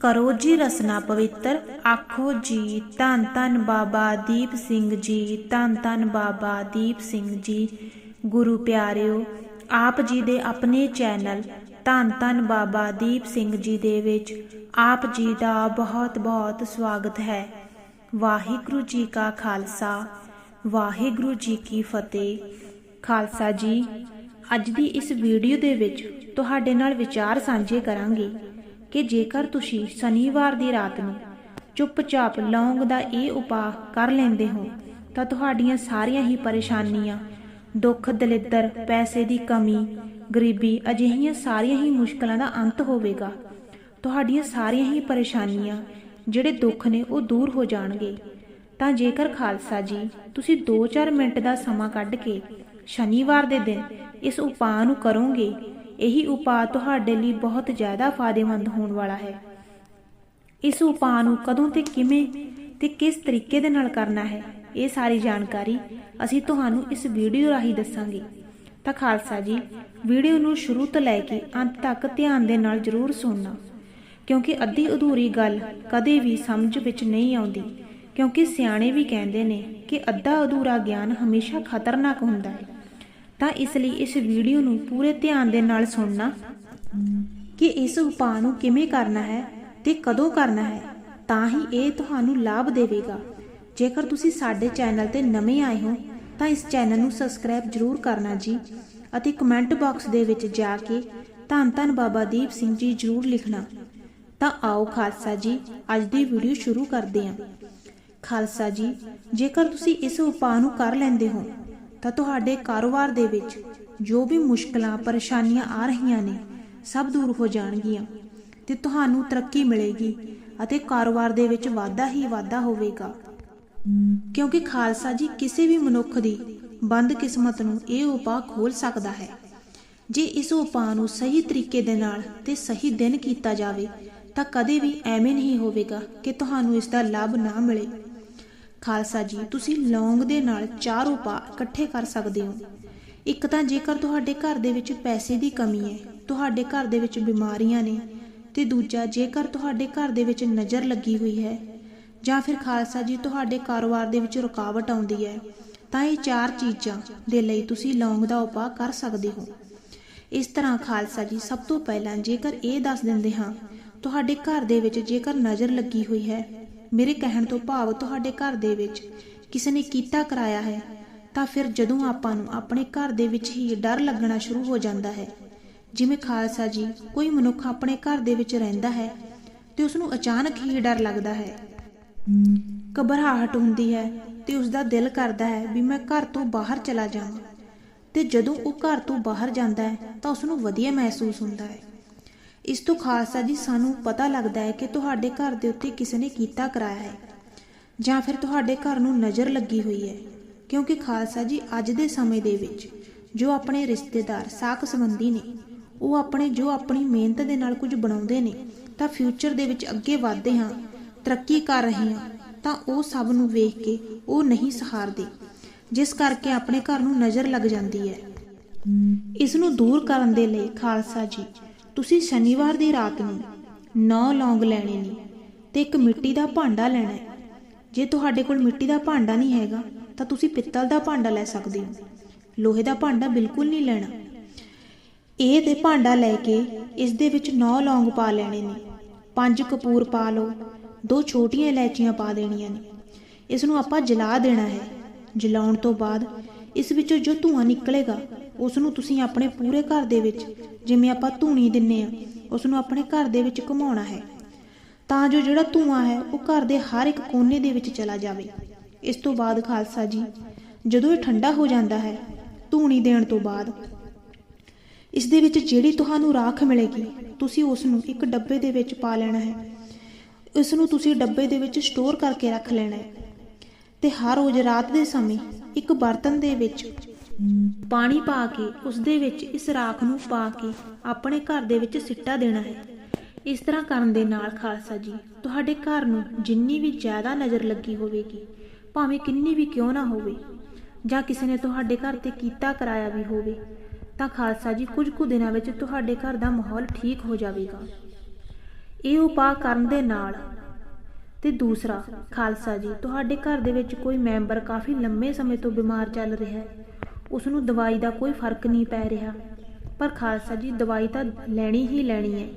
ਕਰੋ ਜੀ ਰਸਨਾ ਪਵਿੱਤਰ, ਆਖੋ ਜੀ, ਧੰਨ ਧੰਨ ਬਾਬਾ ਦੀਪ ਸਿੰਘ ਜੀ, ਧੰਨ ਧੰਨ ਬਾਬਾ ਦੀਪ ਸਿੰਘ ਜੀ। ਗੁਰੂ ਪਿਆਰਿਓ, ਆਪ ਜੀ ਦੇ ਆਪਣੇ ਚੈਨਲ ਧੰਨ ਧੰਨ ਬਾਬਾ ਦੀਪ ਸਿੰਘ ਜੀ ਦੇ ਵਿੱਚ ਆਪ ਜੀ ਦਾ ਬਹੁਤ ਬਹੁਤ ਸਵਾਗਤ ਹੈ। ਵਾਹਿਗੁਰੂ ਜੀ ਕਾ ਖਾਲਸਾ, ਵਾਹਿਗੁਰੂ ਜੀ ਕੀ ਫਤਿਹ। ਖਾਲਸਾ ਜੀ, ਅੱਜ ਦੀ ਇਸ ਵੀਡੀਓ ਦੇ ਵਿੱਚ ਤੁਹਾਡੇ ਨਾਲ ਵਿਚਾਰ ਸਾਂਝੇ ਕਰਾਂਗੇ। ਕਿ ਜੇਕਰ ਤੁਸੀਂ ਸ਼ਨੀਵਾਰ ਦੀ ਰਾਤ ਨੂੰ ਚੁੱਪਚਾਪ ਲੌਂਗ ਦਾ ਇਹ ਉਪਾਅ ਕਰ ਲੈਂਦੇ ਹੋ, ਤਾਂ ਤੁਹਾਡੀਆਂ ਸਾਰੀਆਂ ਹੀ ਪਰੇਸ਼ਾਨੀਆਂ, ਦੁੱਖ, ਦਲਿੱਦਰ, ਪੈਸੇ ਦੀ ਕਮੀ, ਗਰੀਬੀ ਅਜਿਹੀਆਂ ਸਾਰੀਆਂ ਹੀ ਮੁਸ਼ਕਲਾਂ ਦਾ ਅੰਤ ਹੋਵੇਗਾ। ਤੁਹਾਡੀਆਂ ਸਾਰੀਆਂ ਹੀ ਪਰੇਸ਼ਾਨੀਆਂ, ਜਿਹੜੇ ਦੁੱਖ ਨੇ ਉਹ ਦੂਰ ਹੋ ਜਾਣਗੇ। ਤਾਂ ਜੇਕਰ ਖਾਲਸਾ ਜੀ, ਤੁਸੀਂ 2-4 ਮਿੰਟ ਦਾ ਸਮਾਂ ਕੱਢ ਕੇ ਸ਼ਨੀਵਾਰ ਦੇ ਦਿਨ ਇਸ ਉਪਾਅ ਨੂੰ ਕਰੋਗੇ ਇਹੀ ਉਪਾਅ ਤੁਹਾਡੇ ਲਈ ਬਹੁਤ ਜ਼ਿਆਦਾ ਫਾਇਦੇਮੰਦ ਹੋਣ ਵਾਲਾ ਹੈ। ਇਸ ਉਪਾਅ ਨੂੰ ਕਦੋਂ ਤੇ ਕਿਵੇਂ ਤੇ ਕਿਸ ਤਰੀਕੇ ਦੇ ਨਾਲ ਕਰਨਾ ਹੈ, ਇਹ ਸਾਰੀ ਜਾਣਕਾਰੀ ਅਸੀਂ ਤੁਹਾਨੂੰ ਇਸ ਵੀਡੀਓ ਰਾਹੀਂ ਦੱਸਾਂਗੇ। ਤਾਂ ਖਾਲਸਾ ਜੀ, ਵੀਡੀਓ ਨੂੰ ਸ਼ੁਰੂ ਤੋਂ ਲੈ ਕੇ ਅੰਤ ਤੱਕ ਧਿਆਨ ਦੇ ਨਾਲ ਜ਼ਰੂਰ ਸੁਣਨਾ, ਕਿਉਂਕਿ ਅੱਧੀ ਅਧੂਰੀ ਗੱਲ ਕਦੇ ਵੀ ਸਮਝ ਵਿੱਚ ਨਹੀਂ ਆਉਂਦੀ, ਕਿਉਂਕਿ ਸਿਆਣੇ ਵੀ ਕਹਿੰਦੇ ਨੇ ਕਿ ਅੱਧਾ ਅਧੂਰਾ ਗਿਆਨ ਹਮੇਸ਼ਾ ਖਤਰਨਾਕ ਹੁੰਦਾ ਹੈ। ਤਾਂ ਇਸ ਲਈ ਇਸ ਵੀਡੀਓ ਨੂੰ ਪੂਰੇ ਧਿਆਨ ਦੇ ਨਾਲ ਸੁਣਨਾ ਕਿ ਇਸ ਉਪਾਅ ਨੂੰ ਕਿਵੇਂ ਕਰਨਾ ਹੈ ਤੇ ਕਦੋਂ ਕਰਨਾ ਹੈ, ਤਾਂ ਹੀ ਇਹ ਤੁਹਾਨੂੰ ਲਾਭ ਦੇਵੇਗਾ। ਜੇਕਰ ਤੁਸੀਂ ਸਾਡੇ ਚੈਨਲ ਤੇ ਨਵੇਂ ਆਏ ਹੋ, ਤਾਂ ਇਸ ਚੈਨਲ ਨੂੰ ਸਬਸਕ੍ਰਾਈਬ ਜ਼ਰੂਰ ਕਰਨਾ ਜੀ ਅਤੇ ਕਮੈਂਟ ਬਾਕਸ ਦੇ ਵਿੱਚ ਜਾ ਕੇ ਧੰਨ ਧੰਨ ਬਾਬਾ ਦੀਪ ਸਿੰਘ ਜੀ ਜ਼ਰੂਰ ਲਿਖਣਾ। ਤਾਂ ਆਓ ਖਾਲਸਾ ਜੀ, ਅੱਜ ਦੀ ਵੀਡੀਓ ਸ਼ੁਰੂ ਕਰਦੇ ਹਾਂ। ਖਾਲਸਾ ਜੀ, ਜੇਕਰ ਤੁਸੀਂ ਇਸ ਉਪਾਅ ਨੂੰ ਕਰ ਲੈਂਦੇ ਹੋ ਤਾਂ ਤੁਹਾਡੇ ਕਾਰੋਬਾਰ ਦੇ ਵਿੱਚ ਜੋ ਵੀ ਮੁਸ਼ਕਲਾਂ, ਪਰੇਸ਼ਾਨੀਆਂ ਆ ਰਹੀਆਂ ਨੇ, ਸਭ ਦੂਰ ਹੋ ਜਾਣਗੀਆਂ ਤੇ ਤੁਹਾਨੂੰ ਤਰੱਕੀ ਮਿਲੇਗੀ ਅਤੇ ਕਾਰੋਬਾਰ ਦੇ ਵਿੱਚ ਵਾਧਾ ਹੀ ਵਾਧਾ ਹੋਵੇਗਾ। ਕਿਉਂਕਿ ਖਾਲਸਾ ਜੀ ਕਿਸੇ ਵੀ ਮਨੁੱਖ ਦੀ ਬੰਦ ਕਿਸਮਤ ਨੂੰ ਇਹ ਉਪਾਅ ਖੋਲ ਸਕਦਾ ਹੈ। ਜੇ ਇਸ ਉਪਾਅ ਨੂੰ ਸਹੀ ਤਰੀਕੇ ਦੇ ਨਾਲ ਤੇ ਸਹੀ ਦਿਨ ਕੀਤਾ ਜਾਵੇ, ਤਾਂ ਕਦੇ ਵੀ ਐਵੇਂ ਨਹੀਂ ਹੋਵੇਗਾ ਕਿ ਤੁਹਾਨੂੰ ਇਸ ਦਾ ਲਾਭ ਨਾ ਮਿਲੇ। ਖਾਲਸਾ ਜੀ, ਤੁਸੀਂ ਲੌਂਗ ਦੇ ਨਾਲ ਚਾਰ ਉਪਾਅ ਇਕੱਠੇ ਕਰ ਸਕਦੇ ਹੋ। ਇੱਕ ਤਾਂ ਜੇਕਰ ਤੁਹਾਡੇ ਘਰ ਦੇ ਵਿੱਚ ਪੈਸੇ ਦੀ ਕਮੀ ਹੈ, ਤੁਹਾਡੇ ਘਰ ਦੇ ਵਿੱਚ ਬਿਮਾਰੀਆਂ ਨੇ, ਤੇ ਦੂਜਾ ਜੇਕਰ ਤੁਹਾਡੇ ਘਰ ਦੇ ਵਿੱਚ ਨਜ਼ਰ ਲੱਗੀ ਹੋਈ ਹੈ, ਜਾਂ ਫਿਰ ਖਾਲਸਾ ਜੀ, ਤੁਹਾਡੇ ਕਾਰੋਬਾਰ ਦੇ ਵਿੱਚ ਰੁਕਾਵਟ ਆਉਂਦੀ ਹੈ, ਤਾਂ ਇਹ ਚਾਰ ਚੀਜ਼ਾਂ ਦੇ ਲਈ ਤੁਸੀਂ ਲੌਂਗ ਦਾ ਉਪਾਅ ਕਰ ਸਕਦੇ ਹੋ। ਇਸ ਤਰ੍ਹਾਂ ਖਾਲਸਾ ਜੀ, ਸਭ ਤੋਂ ਪਹਿਲਾਂ ਜੇਕਰ ਇਹ ਦੱਸ ਦਿੰਦੇ ਹਾਂ, ਤੁਹਾਡੇ ਘਰ ਦੇ ਵਿੱਚ ਜੇਕਰ ਨਜ਼ਰ ਲੱਗੀ ਹੋਈ ਹੈ ਮੇਰੇ ਕਹਿਣ ਤੋਂ ਭਾਵ ਤੁਹਾਡੇ ਘਰ ਦੇ ਵਿੱਚ ਕਿਸੇ ਨੇ ਕੀਤਾ ਕਰਾਇਆ ਹੈ, ਤਾਂ ਫਿਰ ਜਦੋਂ ਆਪਾਂ ਨੂੰ ਆਪਣੇ ਘਰ ਦੇ ਵਿੱਚ ਹੀ ਡਰ ਲੱਗਣਾ ਸ਼ੁਰੂ ਹੋ ਜਾਂਦਾ ਹੈ। ਜਿਵੇਂ ਖਾਲਸਾ ਜੀ ਕੋਈ ਮਨੁੱਖ ਆਪਣੇ ਘਰ ਦੇ ਵਿੱਚ ਰਹਿੰਦਾ ਹੈ ਤੇ ਉਸ ਨੂੰ ਅਚਾਨਕ ਹੀ ਡਰ ਲੱਗਦਾ ਹੈ। ਘਬਰਾਹਟ ਹੁੰਦੀ ਹੈ ਤੇ ਉਸ ਦਾ ਦਿਲ ਕਰਦਾ ਹੈ ਵੀ ਮੈਂ ਘਰ ਤੋਂ ਬਾਹਰ ਚਲਾ ਜਾਵਾਂ। ਤੇ ਜਦੋਂ ਉਹ ਘਰ ਤੋਂ ਬਾਹਰ ਜਾਂਦਾ ਹੈ ਤਾਂ ਉਸ ਨੂੰ ਵਧੀਆ ਮਹਿਸੂਸ ਹੁੰਦਾ ਹੈ। ਇਸ ਤੋਂ ਖਾਲਸਾ ਜੀ, ਸਾਨੂੰ ਪਤਾ ਲੱਗਦਾ ਹੈ ਕਿ ਤੁਹਾਡੇ ਘਰ ਦੇ ਉੱਤੇ ਕਿਸੇ ਨੇ ਕੀਤਾ ਕਰਾਇਆ ਹੈ ਜਾਂ ਫਿਰ ਤੁਹਾਡੇ ਘਰ ਨੂੰ ਨਜ਼ਰ ਲੱਗੀ ਹੋਈ ਹੈ। ਕਿਉਂਕਿ ਖਾਲਸਾ ਜੀ, ਅੱਜ ਦੇ ਸਮੇਂ ਦੇ ਵਿੱਚ ਜੋ ਆਪਣੇ ਰਿਸ਼ਤੇਦਾਰ, ਸਾਕ ਸੰਬੰਧੀ ਨੇ, ਉਹ ਆਪਣੇ, ਜੋ ਆਪਣੀ ਮਿਹਨਤ ਦੇ ਨਾਲ ਕੁਝ ਬਣਾਉਂਦੇ ਨੇ, ਤਾਂ ਫਿਊਚਰ ਦੇ ਵਿੱਚ ਅੱਗੇ ਵਧਦੇ ਹਾਂ, ਤਰੱਕੀ ਕਰ ਰਹੇ ਹਾਂ, ਤਾਂ ਉਹ ਸਭ ਨੂੰ ਵੇਖ ਕੇ ਉਹ ਨਹੀਂ ਸਹਾਰਦੇ, ਜਿਸ ਕਰਕੇ ਆਪਣੇ ਘਰ ਨੂੰ ਨਜ਼ਰ ਲੱਗ ਜਾਂਦੀ ਹੈ। ਇਸ ਨੂੰ ਦੂਰ ਕਰਨ ਦੇ ਲਈ ਖਾਲਸਾ ਜੀ ਤੁਸੀਂ ਸ਼ਨੀਵਾਰ ਦੀ ਰਾਤ ਨੂੰ 9 ਲੌਂਗ ਲੈਣੇ ਨੇ ਤੇ ਇੱਕ ਮਿੱਟੀ ਦਾ ਭਾਂਡਾ ਲੈਣਾ ਹੈ। ਜੇ ਤੁਹਾਡੇ ਕੋਲ ਮਿੱਟੀ ਦਾ ਭਾਂਡਾ ਨਹੀਂ ਹੈਗਾ, ਤਾਂ ਤੁਸੀਂ ਪਿੱਤਲ ਦਾ ਭਾਂਡਾ ਲੈ ਸਕਦੇ ਹੋ। ਲੋਹੇ ਦਾ ਭਾਂਡਾ ਬਿਲਕੁਲ ਨਹੀਂ ਲੈਣਾ। ਇਹ ਤੇ ਭਾਂਡਾ ਲੈ ਕੇ ਇਸ ਦੇ ਵਿੱਚ 9 ਲੌਂਗ ਪਾ ਲੈਣੇ ਨੇ। ਪੰਜ ਕਪੂਰ ਪਾ ਲਓ, ਦੋ ਛੋਟੀਆਂ ਇਲਾਇਚੀਆਂ ਪਾ ਦੇਣੀਆਂ ਨੇ। ਇਸ ਨੂੰ ਆਪਾਂ ਜਲਾ ਦੇਣਾ ਹੈ। ਜਲਾਉਣ ਤੋਂ ਬਾਅਦ ਇਸ ਵਿੱਚੋਂ ਜੋ ਧੂਆਂ ਨਿਕਲੇਗਾ ਉਸ ਨੂੰ ਤੁਸੀਂ ਆਪਣੇ ਪੂਰੇ ਘਰ ਦੇ ਵਿੱਚ, ਜਿਵੇਂ ਆਪਾਂ ਧੂਣੀ ਦਿੰਨੇ ਆ ਉਸ ਨੂੰ ਆਪਣੇ ਘਰ ਦੇ ਵਿੱਚ ਘੁਮਾਉਣਾ ਹੈ। ਤਾਂ ਜੋ ਜਿਹੜਾ ਧੂਆਂ ਹੈ, ਉਹ ਘਰ ਦੇ ਹਰ ਇੱਕ ਕੋਨੇ ਦੇ ਵਿੱਚ ਚਲਾ ਜਾਵੇ। ਇਸ ਤੋਂ ਬਾਅਦ ਖਾਲਸਾ ਜੀ, ਜਦੋਂ ਇਹ ਠੰਡਾ ਹੋ ਜਾਂਦਾ ਹੈ, ਧੂਣੀ ਦੇਣ ਤੋਂ ਬਾਅਦ, ਇਸ ਦੇ ਵਿੱਚ ਜਿਹੜੀ ਤੁਹਾਨੂੰ ਰਾਖ ਮਿਲੇਗੀ, ਤੁਸੀਂ ਉਸ ਨੂੰ ਇੱਕ ਡੱਬੇ ਦੇ ਵਿੱਚ ਪਾ ਲੈਣਾ ਹੈ। ਇਸ ਨੂੰ ਤੁਸੀਂ ਡੱਬੇ ਦੇ ਵਿੱਚ ਸਟੋਰ ਕਰਕੇ ਰੱਖ ਲੈਣਾ ਹੈ। ਤੇ ਹਰ ਰੋਜ਼ ਰਾਤ ਦੇ ਸਮੇਂ ਇੱਕ ਬਰਤਨ ਦੇ ਵਿੱਚ ਪਾਣੀ ਪਾ ਕੇ ਉਸ ਦੇ ਵਿੱਚ ਇਸ ਰਾਖ ਨੂੰ ਪਾ ਕੇ ਆਪਣੇ ਘਰ ਦੇ ਵਿੱਚ ਸਿੱਟਾ ਦੇਣਾ ਹੈ। ਇਸ ਤਰ੍ਹਾਂ ਕਰਨ ਦੇ ਨਾਲ ਖਾਲਸਾ ਜੀ, ਤੁਹਾਡੇ ਘਰ ਨੂੰ ਜਿੰਨੀ ਵੀ ਜ਼ਿਆਦਾ ਨਜ਼ਰ ਲੱਗੀ ਹੋਵੇਗੀ, ਭਾਵੇਂ ਕਿੰਨੀ ਵੀ ਕਿਉਂ ਨਾ ਹੋਵੇ, ਜਾਂ ਕਿਸੇ ਨੇ ਤੁਹਾਡੇ ਘਰ ਤੇ ਕੀਤਾ ਕਰਾਇਆ ਵੀ ਹੋਵੇ, ਤਾਂ ਖਾਲਸਾ ਜੀ ਕੁਝ ਕੁ ਦਿਨਾਂ ਵਿੱਚ ਤੁਹਾਡੇ ਘਰ ਦਾ ਮਾਹੌਲ ਠੀਕ ਹੋ ਜਾਵੇਗਾ। ਇਹ ਉਪਾਅ ਕਰਨ ਦੇ ਨਾਲ ਤੇ ਦੂਸਰਾ, ਖਾਲਸਾ ਜੀ, ਤੁਹਾਡੇ ਘਰ ਦੇ ਵਿੱਚ ਕੋਈ ਮੈਂਬਰ ਕਾਫੀ ਲੰਮੇ ਸਮੇਂ ਤੋਂ ਬਿਮਾਰ ਚੱਲ ਰਿਹਾ ਹੈ। ਉਸ ਨੂੰ ਦਵਾਈ ਦਾ ਕੋਈ ਫ਼ਰਕ ਨਹੀਂ ਪੈ ਰਿਹਾ। ਪਰ ਖਾਲਸਾ ਜੀ, ਦਵਾਈ ਤਾਂ ਲੈਣੀ ਹੀ ਲੈਣੀ ਹੈ।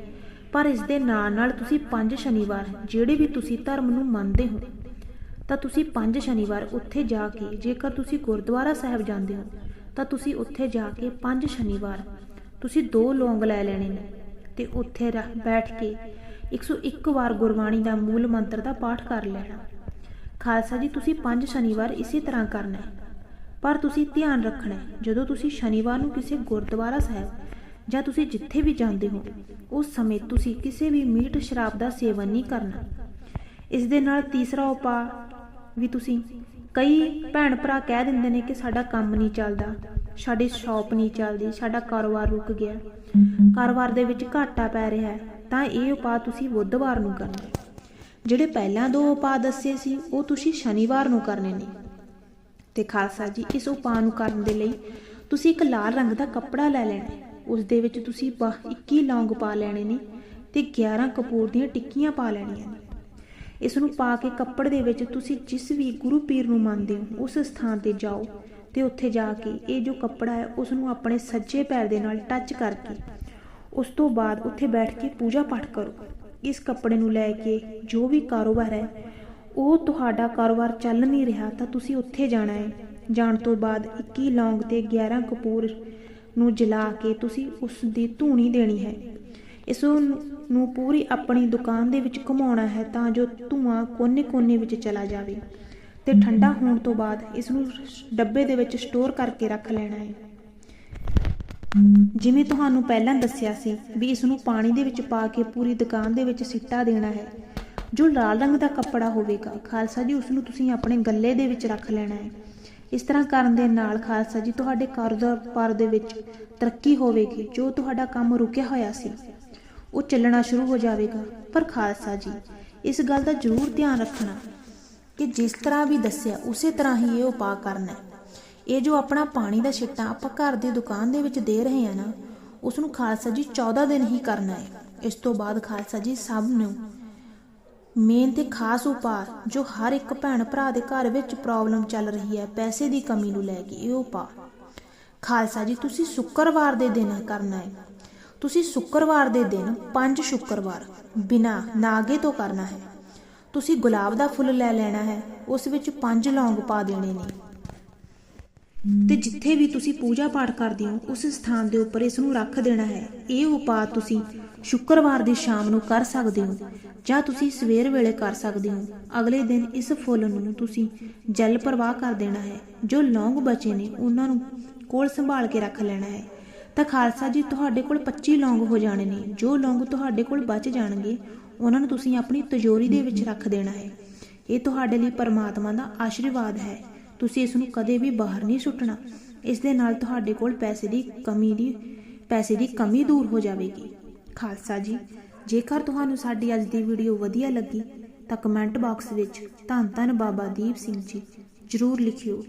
ਪਰ ਇਸ ਦੇ ਨਾਲ ਨਾਲ ਤੁਸੀਂ ਪੰਜ ਸ਼ਨੀਵਾਰ, ਜਿਹੜੇ ਵੀ ਤੁਸੀਂ ਧਰਮ ਨੂੰ ਮੰਨਦੇ ਹੋ, ਤਾਂ ਤੁਸੀਂ ਪੰਜ ਸ਼ਨੀਵਾਰ ਉੱਥੇ ਜਾ ਕੇ, ਜੇਕਰ ਤੁਸੀਂ ਗੁਰਦੁਆਰਾ ਸਾਹਿਬ ਜਾਂਦੇ ਹੋ, ਤਾਂ ਤੁਸੀਂ ਉੱਥੇ ਜਾ ਕੇ ਪੰਜ ਸ਼ਨੀਵਾਰ, ਤੁਸੀਂ ਦੋ ਲੌਂਗ ਲੈ ਲੈਣੇ ਨੇ। ਤੇ ਉੱਥੇ ਰਹਿ- ਬੈਠ ਕੇ 101 ਵਾਰ ਗੁਰਬਾਣੀ ਦਾ ਮੂਲ ਮੰਤਰ ਦਾ ਪਾਠ ਕਰ ਲੈਣਾ। ਖਾਲਸਾ ਜੀ, ਤੁਸੀਂ ਪੰਜ ਸ਼ਨੀਵਾਰ ਇਸੇ ਤਰ੍ਹਾਂ ਕਰਨਾ ਹੈ। ਪਰ ਤੁਸੀਂ ਧਿਆਨ ਰੱਖਣਾ ਹੈ, ਜਦੋਂ ਤੁਸੀਂ ਸ਼ਨੀਵਾਰ ਨੂੰ ਕਿਸੇ ਗੁਰਦੁਆਰਾ ਸਾਹਿਬ ਜਾਂ ਤੁਸੀਂ ਜਿੱਥੇ ਵੀ ਜਾਂਦੇ ਹੋ, ਉਸ ਸਮੇਂ ਤੁਸੀਂ ਕਿਸੇ ਵੀ ਮੀਟ ਸ਼ਰਾਬ ਦਾ ਸੇਵਨ ਨਹੀਂ ਕਰਨਾ। ਇਸ ਦੇ ਨਾਲ ਤੀਸਰਾ ਉਪਾਅ ਵੀ ਤੁਸੀਂ, ਕਈ ਭੈਣ ਭਰਾ ਕਹਿ ਦਿੰਦੇ ਨੇ ਕਿ ਸਾਡਾ ਕੰਮ ਨਹੀਂ ਚੱਲਦਾ, ਸਾਡੀ ਸ਼ਾਪ ਨਹੀਂ ਚੱਲਦੀ, ਸਾਡਾ ਕਾਰੋਬਾਰ ਰੁਕ ਗਿਆ। ਕਾਰੋਬਾਰ ਦੇ ਵਿੱਚ ਘਾਟਾ ਪੈ ਰਿਹਾ ਹੈ। ਤਾਂ ਇਹ ਉਪਾਅ ਤੁਸੀਂ ਬੁੱਧਵਾਰ ਨੂੰ ਕਰਨਾ। ਜਿਹੜੇ ਪਹਿਲਾਂ ਦੋ ਉਪਾਅ ਦੱਸੇ ਸੀ, ਉਹ ਤੁਸੀਂ ਸ਼ਨੀਵਾਰ ਨੂੰ ਕਰਨੇ ਨੇ। ਤੇ ਖਾਲਸਾ ਜੀ, ਇਸ ਉਪਾਅ ਨੂੰ ਕਰਨ ਦੇ ਲਈ ਤੁਸੀਂ ਇੱਕ ਲਾਲ ਰੰਗ ਦਾ ਕੱਪੜਾ ਲੈ ਲੈਣਾ ਉਸ ਦੇ ਵਿੱਚ ਤੁਸੀਂ 21 ਲੌਂਗ ਪਾ ਲੈਣੇ ਨੇ ਤੇ 11 ਕਪੂਰ ਦੀਆਂ ਟਿੱਕੀਆਂ ਪਾ ਲੈਣੀਆਂ ਨੇ। ਇਸ ਨੂੰ ਪਾ ਕੇ ਕੱਪੜ ਦੇ ਵਿੱਚ ਤੁਸੀਂ ਜਿਸ ਵੀ ਗੁਰੂ ਪੀਰ ਨੂੰ ਮੰਨਦੇ ਹੋ, ਉਸ ਸਥਾਨ ਤੇ ਜਾਓ ਤੇ ਉੱਥੇ ਜਾ ਕੇ ਇਹ ਜੋ ਕੱਪੜਾ ਹੈ, ਉਸ ਨੂੰ ਆਪਣੇ ਸੱਜੇ ਪੈਰ ਦੇ ਨਾਲ ਟੱਚ ਕਰਕੇ ਉਸ ਤੋਂ ਬਾਅਦ ਉੱਥੇ ਬੈਠ ਕੇ ਪੂਜਾ ਪਾਠ ਕਰੋ। ਇਸ ਕੱਪੜੇ ਨੂੰ ਲੈ ਕੇ ਜੋ ਵੀ ਕਾਰੋਬਾਰ ਹੈ, ਉਹ ਤੁਹਾਡਾ ਕਾਰੋਬਾਰ ਚੱਲ ਨਹੀਂ ਰਿਹਾ ਤਾਂ ਤੁਸੀਂ ਉੱਥੇ ਜਾਣਾ ਹੈ। ਜਾਣ ਤੋਂ ਬਾਅਦ 21 ਲੌਂਗ ਤੇ 11 ਕਪੂਰ ਨੂੰ ਜਲਾ ਕੇ ਤੁਸੀਂ ਉਸ ਦੀ ਧੂਣੀ ਦੇਣੀ ਹੈ। ਇਸ ਨੂੰ ਪੂਰੀ ਆਪਣੀ ਦੁਕਾਨ ਦੇ ਵਿੱਚ ਘੁਮਾਉਣਾ ਹੈ ਤਾਂ ਜੋ ਧੂਆਂ ਕੋਨੇ-ਕੋਨੇ ਵਿੱਚ ਚਲਾ ਜਾਵੇ ਤੇ ਠੰਡਾ ਹੋਣ ਤੋਂ ਬਾਅਦ ਇਸ ਨੂੰ ਡੱਬੇ ਦੇ ਵਿੱਚ ਸਟੋਰ ਕਰਕੇ ਰੱਖ ਲੈਣਾ ਹੈ। ਜਿਵੇਂ ਤੁਹਾਨੂੰ ਪਹਿਲਾਂ ਦੱਸਿਆ ਸੀ ਵੀ ਇਸ ਨੂੰ ਪਾਣੀ ਦੇ ਵਿੱਚ ਪਾ ਕੇ ਪੂਰੀ ਦੁਕਾਨ ਦੇ ਵਿੱਚ ਸਿੱਟਾ ਦੇਣਾ ਹੈ। ਜੋ ਲਾਲ ਰੰਗ ਦਾ ਕੱਪੜਾ ਹੋਵੇਗਾ, ਖਾਲਸਾ ਜੀ ਉਸ ਨੂੰ ਤੁਸੀਂ ਆਪਣੇ ਗੱਲੇ ਦੇ ਵਿੱਚ ਰੱਖ ਲੈਣਾ ਹੈ। ਇਸ ਤਰ੍ਹਾਂ ਕਰਨ ਦੇ ਨਾਲ ਖਾਲਸਾ ਜੀ ਤੁਹਾਡੇ ਕਾਰੋਬਾਰ ਦੇ ਵਿੱਚ ਤਰੱਕੀ ਹੋਵੇਗੀ, ਜੋ ਤੁਹਾਡਾ ਕੰਮ ਰੁਕਿਆ ਹੋਇਆ ਸੀ। ਉਹ ਚੱਲਣਾ ਸ਼ੁਰੂ ਹੋ ਜਾਵੇਗਾ। ਪਰ ਖਾਲਸਾ ਜੀ, ਇਸ ਗੱਲ ਦਾ ਜ਼ਰੂਰ ਧਿਆਨ ਰੱਖਣਾ ਕਿ ਜਿਸ ਤਰ੍ਹਾਂ ਵੀ ਦੱਸਿਆ, ਉਸੇ ਤਰ੍ਹਾਂ ਹੀ ਇਹ ਉਪਾਅ ਕਰਨਾ ਹੈ। ਇਹ ਜੋ ਆਪਣਾ ਪਾਣੀ ਦਾ ਛਿੱਟਾ ਆਪਾਂ ਘਰ ਦੀ ਦੁਕਾਨ ਦੇ ਵਿੱਚ ਦੇ ਰਹੇ ਹਾਂ ਨਾ ਉਸ ਨੂੰ ਖਾਲਸਾ ਜੀ 14 ਦਿਨ ਹੀ ਕਰਨਾ ਹੈ। ਇਸ ਤੋਂ ਬਾਅਦ ਖਾਲਸਾ ਜੀ ਸਭ ਨੂੰ ਮੇਨ ਤੇ ਖਾਸ ਉਪਾਅ ਜੋ ਹਰ ਇੱਕ ਭੈਣ ਭਰਾ ਦੇ ਘਰ ਵਿੱਚ ਪ੍ਰੋਬਲਮ ਚੱਲ ਰਹੀ ਹੈ, ਪੈਸੇ ਦੀ ਕਮੀ ਨੂੰ ਲੈ ਕੇ ਇਹ ਉਪਾਅ। ਖਾਲਸਾ ਜੀ, ਤੁਸੀਂ ਸ਼ੁੱਕਰਵਾਰ ਦੇ ਦਿਨ ਕਰਨਾ ਹੈ। ਤੁਸੀਂ ਸ਼ੁੱਕਰਵਾਰ ਦੇ ਦਿਨ ਪੰਜ ਸ਼ੁੱਕਰਵਾਰ ਬਿਨਾ ਨਾਗੇ ਤੋਂ ਕਰਨਾ ਹੈ। ਤੁਸੀਂ ਗੁਲਾਬ ਦਾ ਫੁੱਲ ਲੈ ਲੈਣਾ ਹੈ, ਉਸ ਵਿੱਚ ਪੰਜ ਲੌਂਗ ਪਾ ਦੇਣੇ ਨੇ। ਤੇ ਜਿੱਥੇ ਵੀ ਤੁਸੀਂ ਪੂਜਾ ਪਾਠ ਕਰਦੇ ਹੋ, ਉਸ ਸਥਾਨ ਦੇ ਉੱਪਰ ਇਸ ਨੂੰ ਰੱਖ ਦੇਣਾ ਹੈ। ਇਹ ਉਪਾਅ ਤੁਸੀਂ ਸ਼ੁੱਕਰਵਾਰ ਦੀ ਸ਼ਾਮ ਨੂੰ ਕਰ ਸਕਦੇ ਹੋ, ਜਾਂ ਤੁਸੀਂ ਸਵੇਰ ਵੇਲੇ ਕਰ ਸਕਦੇ ਹੋ। ਅਗਲੇ ਦਿਨ ਇਸ ਫੁੱਲ ਨੂੰ ਤੁਸੀਂ ਜਲ ਪ੍ਰਵਾਹ ਕਰ ਦੇਣਾ ਹੈ, ਜੋ ਲੌਂਗ ਬਚੇ ਨੇ, ਉਹਨਾਂ ਨੂੰ ਕੋਲ ਸੰਭਾਲ ਕੇ ਰੱਖ ਲੈਣਾ ਹੈ। ਤਾਂ ਖਾਲਸਾ ਜੀ, ਤੁਹਾਡੇ ਕੋਲ 25 ਲੌਂਗ ਹੋ ਜਾਣੇ ਨੇ। ਜੋ ਲੌਂਗ ਤੁਹਾਡੇ ਕੋਲ ਬਚ ਜਾਣਗੇ, ਉਹਨਾਂ ਨੂੰ ਤੁਸੀਂ ਆਪਣੀ ਤਿਜੋਰੀ ਦੇ ਵਿੱਚ ਰੱਖ ਦੇਣਾ ਹੈ। ਇਹ ਤੁਹਾਡੇ ਲਈ ਪਰਮਾਤਮਾ ਦਾ ਆਸ਼ੀਰਵਾਦ ਹੈ। ਤੁਸੀਂ ਇਸ ਨੂੰ ਕਦੇ ਵੀ ਬਾਹਰ ਨਹੀਂ ਸੁੱਟਣਾ। ਇਸ ਦੇ ਨਾਲ ਤੁਹਾਡੇ ਕੋਲ ਪੈਸੇ ਦੀ ਕਮੀ ਦੀ, ਪੈਸੇ ਦੀ ਕਮੀ ਦੂਰ ਹੋ ਜਾਵੇਗੀ। ਖਾਲਸਾ ਜੀ, ਜੇਕਰ ਤੁਹਾਨੂੰ ਸਾਡੀ ਅੱਜ ਦੀ ਵੀਡੀਓ ਵਧੀਆ ਲੱਗੀ, ਤਾਂ ਕਮੈਂਟ ਬਾਕਸ ਵਿੱਚ ਧੰਨ ਧੰਨ ਬਾਬਾ ਦੀਪ ਸਿੰਘ ਜੀ ਜਰੂਰ ਲਿਖਿਓ।